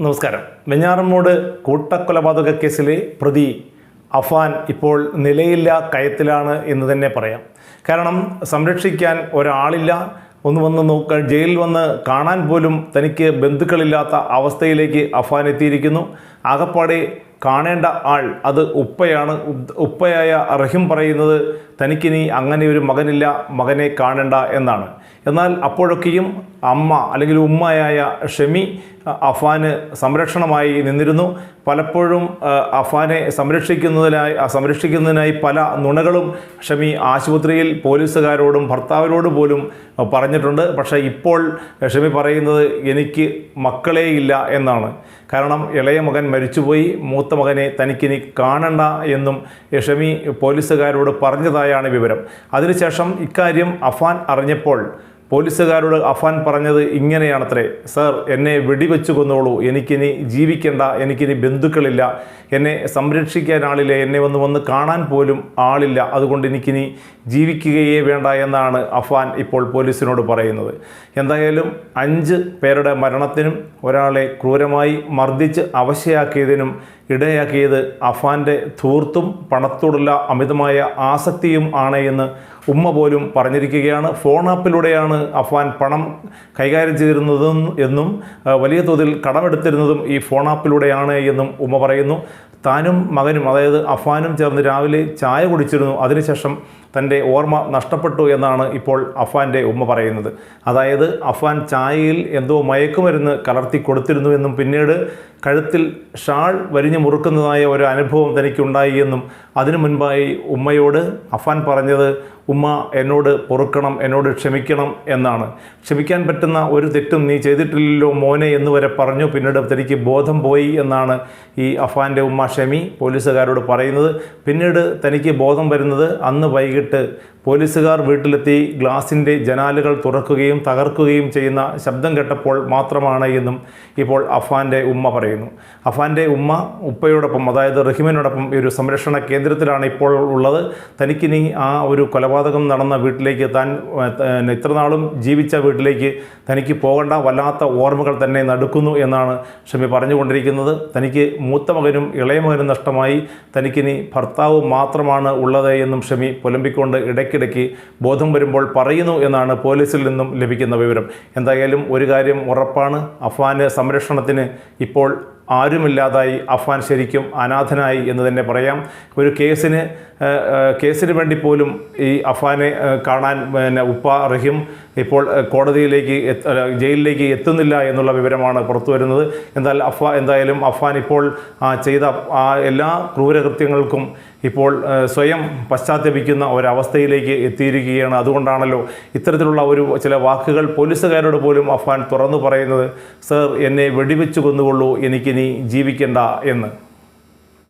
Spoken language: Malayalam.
നമസ്കാരം. വെഞ്ഞാറമ്മൂട് കൂട്ടക്കൊലപാതക കേസിലെ പ്രതി അഫാൻ ഇപ്പോൾ നിലയില്ല കയത്തിലാണ് എന്ന് തന്നെ പറയാം. കാരണം സംരക്ഷിക്കാൻ ഒരാളില്ല ഒന്ന് വന്ന് നോക്ക ജയിലിൽ വന്ന് കാണാൻ പോലും തനിക്ക് ബന്ധുക്കളില്ലാത്ത അവസ്ഥയിലേക്ക് അഫാൻ എത്തിയിരിക്കുന്നു. ആകപ്പാടെ കാണേണ്ട ആൾ അത് ഉപ്പയാണ്. ഉപ്പയായ റഹിം പറയുന്നത് തനിക്കിനി അങ്ങനെ ഒരു മകനില്ല മകനെ കാണണ്ട എന്നാണ്. എന്നാൽ അപ്പോഴൊക്കെയും അമ്മ അല്ലെങ്കിൽ ഉമ്മയായ ഷെമി അഫാന് സംരക്ഷണമായി നിന്നിരുന്നു. പലപ്പോഴും അഫാനെ സംരക്ഷിക്കുന്നതിനായി സംരക്ഷിക്കുന്നതിനായി പല നുണകളും ഷമി ആശുപത്രിയിൽ പോലീസുകാരോടും ഭർത്താവിനോട് പോലും പറഞ്ഞിട്ടുണ്ട്. പക്ഷേ ഇപ്പോൾ ഷമി പറയുന്നത് എനിക്ക് മക്കളേ ഇല്ല എന്നാണ്. കാരണം ഇളയ മകൻ മരിച്ചുപോയി മൂത്ത മകനെ തനിക്കിനി കാണണ്ട എന്നും ഷമി പോലീസുകാരോട് പറഞ്ഞതായാണ് വിവരം. അതിനുശേഷം ഇക്കാര്യം അഫാൻ അറിഞ്ഞപ്പോൾ പോലീസുകാരോട് അഫാൻ പറഞ്ഞത് ഇങ്ങനെയാണത്രേ. സർ എന്നെ വെടിവെച്ചു കൊന്നോളൂ. എനിക്കിനി ജീവിക്കേണ്ട. എനിക്കിനി ബന്ധുക്കളില്ല. എന്നെ സംരക്ഷിക്കാൻ ആളില്ല. എന്നെ വന്ന് വന്ന് കാണാൻ പോലും ആളില്ല. അതുകൊണ്ട് എനിക്കിനി ജീവിക്കുകയേ വേണ്ട എന്നാണ് അഫാൻ ഇപ്പോൾ പോലീസിനോട് പറയുന്നത്. എന്തായാലും അഞ്ച് പേരുടെ മരണത്തിനും ഒരാളെ ക്രൂരമായി മർദ്ദിച്ച് അവശയാക്കിയതിനും ഇടയാക്കിയത് അഫാന്റെ ധൂർത്തും പണത്തോടുള്ള അമിതമായ ആസക്തിയും ആണ് എന്ന് ഉമ്മ പോലും പറഞ്ഞിരിക്കുകയാണ്. ഫോൺ ആപ്പിലൂടെയാണ് അഫാൻ പണം കൈകാര്യം ചെയ്തിരുന്നതും എന്നും വലിയ തോതിൽ കടമെടുത്തിരുന്നതും ഈ ഫോൺ ആപ്പിലൂടെയാണ് എന്നും ഉമ്മ പറയുന്നു. താനും മകനും അതായത് അഫാനും ചേർന്ന് രാവിലെ ചായ കുടിച്ചിരുന്നു. അതിനുശേഷം തന്റെ ഓർമ്മ നഷ്ടപ്പെട്ടു എന്നാണ് ഇപ്പോൾ അഫാന്റെ ഉമ്മ പറയുന്നത്. അതായത് അഫാൻ ചായയിൽ എന്തോ മയക്കുമരുന്ന് കലർത്തി കൊടുത്തിരുന്നു എന്നും പിന്നീട് കഴുത്തിൽ ഷാൾ വരിഞ്ഞു മുറുക്കുന്നതായ ഒരു അനുഭവം തനിക്കുണ്ടായി എന്നും അതിനു മുൻപായി ഉമ്മയോട് അഫാൻ പറഞ്ഞത് ഉമ്മ എന്നോട് പൊറുക്കണം എന്നോട് ക്ഷമിക്കണം എന്നാണ്. ക്ഷമിക്കാൻ പറ്റുന്ന ഒരു തെറ്റും നീ ചെയ്തിട്ടില്ലല്ലോ മോനെ എന്ന് വരെ പറഞ്ഞു. പിന്നീട് തനിക്ക് ബോധം പോയി എന്നാണ് ഈ അഫാന്റെ ഉമ്മ ഷമി പോലീസുകാരോട് പറയുന്നത്. പിന്നീട് തനിക്ക് ബോധം വരുന്നത് അന്ന് വൈകിട്ട് പോലീസുകാർ വീട്ടിലെത്തി ഗ്ലാസിന്റെ ജനാലുകൾ തുറക്കുകയും തകർക്കുകയും ചെയ്യുന്ന ശബ്ദം കേട്ടപ്പോൾ മാത്രമാണ് എന്നും ഇപ്പോൾ അഫാന്റെ ഉമ്മ പറയുന്നു. അഫാന്റെ ഉമ്മ ഉപ്പയോടൊപ്പം അതായത് റഹിമിനോടൊപ്പം ഈ ഒരു സംരക്ഷണ കേന്ദ്രത്തിലാണ് ഇപ്പോൾ ഉള്ളത്. തനിക്കിനി ആ ഒരു കൊലപാതകം നടന്ന വീട്ടിലേക്ക് താൻ ഇത്ര നാളും ജീവിച്ച വീട്ടിലേക്ക് തനിക്ക് പോകേണ്ട വല്ലാത്ത ഓർമ്മകൾ തന്നെ നടുക്കുന്നു എന്നാണ് ഷമി പറഞ്ഞുകൊണ്ടിരിക്കുന്നത്. തനിക്ക് മൂത്ത മകനും ഇളയ മകനും നഷ്ടമായി. തനിക്കിനി ഭർത്താവ് മാത്രമാണ് ഉള്ളത് എന്നും ഷമി പുലമ്പിക്കൊണ്ട് ഇടയ്ക്കിടയ്ക്ക് ബോധം വരുമ്പോൾ പറയുന്നു എന്നാണ് പോലീസിൽ നിന്നും ലഭിക്കുന്ന വിവരം. എന്തായാലും ഒരു കാര്യം ഉറപ്പാണ്. അഫ്വാന് സംരക്ഷണത്തിന് ഇപ്പോൾ ആരുമില്ലാതായി അഫ്വാൻ ശരിക്കും അനാഥനായി എന്ന് തന്നെ പറയാം. ഒരു കേസിന് കേസിന് വേണ്ടി പോലും ഈ അഫ്ഗാനെ കാണാൻ പിന്നെ ഉപ്പ റഹിം ഇപ്പോൾ കോടതിയിലേക്ക് ജയിലിലേക്ക് എത്തുന്നില്ല എന്നുള്ള വിവരമാണ് പുറത്തു വരുന്നത്. എന്നാൽ അഫ്വാ എന്തായാലും അഫ്ഗാൻ ഇപ്പോൾ ചെയ്ത ആ എല്ലാ ക്രൂരകൃത്യങ്ങൾക്കും ഇപ്പോൾ സ്വയം പശ്ചാത്തപിക്കുന്ന ഒരവസ്ഥയിലേക്ക് എത്തിയിരിക്കുകയാണ്. അതുകൊണ്ടാണല്ലോ ഇത്തരത്തിലുള്ള ഒരു ചില വാക്കുകൾ പോലീസുകാരോട് പോലും അഫ്ഗാൻ തുറന്നു പറയുന്നത്. സർ എന്നെ വെടിവെച്ച് കൊന്നുകൊള്ളൂ. എനിക്കിനി ജീവിക്കേണ്ട എന്ന്.